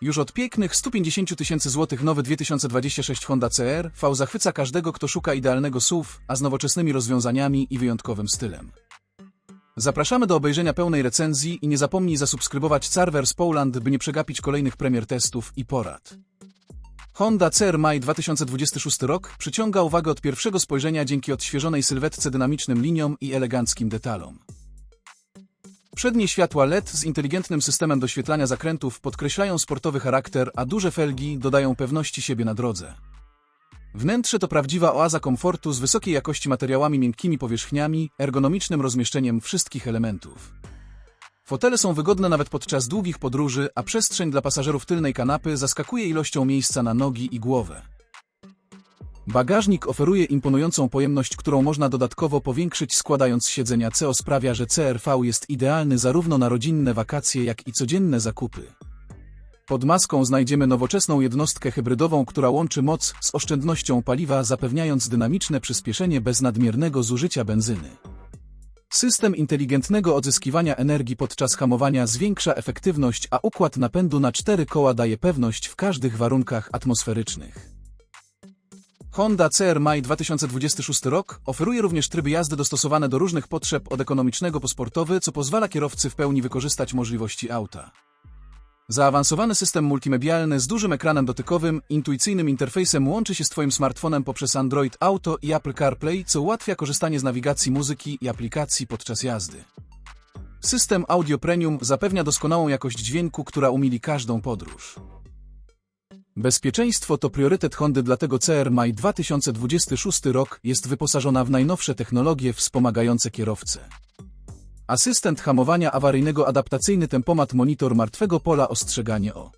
Już od pięknych 150 tysięcy złotych nowy 2026 Honda CR V zachwyca każdego, kto szuka idealnego SUV, a z nowoczesnymi rozwiązaniami i wyjątkowym stylem. Zapraszamy do obejrzenia pełnej recenzji i nie zapomnij zasubskrybować Carvers Poland, by nie przegapić kolejnych premier testów i porad. Honda CR Maj 2026 rok przyciąga uwagę od pierwszego spojrzenia dzięki odświeżonej sylwetce dynamicznym liniom i eleganckim detalom. Przednie światła LED z inteligentnym systemem doświetlania zakrętów podkreślają sportowy charakter, a duże felgi dodają pewności siebie na drodze. Wnętrze to prawdziwa oaza komfortu z wysokiej jakości materiałami miękkimi powierzchniami, ergonomicznym rozmieszczeniem wszystkich elementów. Fotele są wygodne nawet podczas długich podróży, a przestrzeń dla pasażerów tylnej kanapy zaskakuje ilością miejsca na nogi i głowę. Bagażnik oferuje imponującą pojemność, którą można dodatkowo powiększyć składając siedzenia, co sprawia, że CRV jest idealny zarówno na rodzinne wakacje, jak i codzienne zakupy. Pod maską znajdziemy nowoczesną jednostkę hybrydową, która łączy moc z oszczędnością paliwa, zapewniając dynamiczne przyspieszenie bez nadmiernego zużycia benzyny. System inteligentnego odzyskiwania energii podczas hamowania zwiększa efektywność, a układ napędu na cztery koła daje pewność w każdych warunkach atmosferycznych. Honda CR Maj 2026 rok oferuje również tryby jazdy dostosowane do różnych potrzeb od ekonomicznego po sportowy, co pozwala kierowcy w pełni wykorzystać możliwości auta. Zaawansowany system multimedialny z dużym ekranem dotykowym, intuicyjnym interfejsem łączy się z Twoim smartfonem poprzez Android Auto i Apple CarPlay, co ułatwia korzystanie z nawigacji muzyki i aplikacji podczas jazdy. System Audio Premium zapewnia doskonałą jakość dźwięku, która umili każdą podróż. Bezpieczeństwo to priorytet Hondy, dlatego CR Maj 2026 rok jest wyposażona w najnowsze technologie wspomagające kierowcę. Asystent hamowania awaryjnego adaptacyjny tempomat monitor martwego pola ostrzeganie o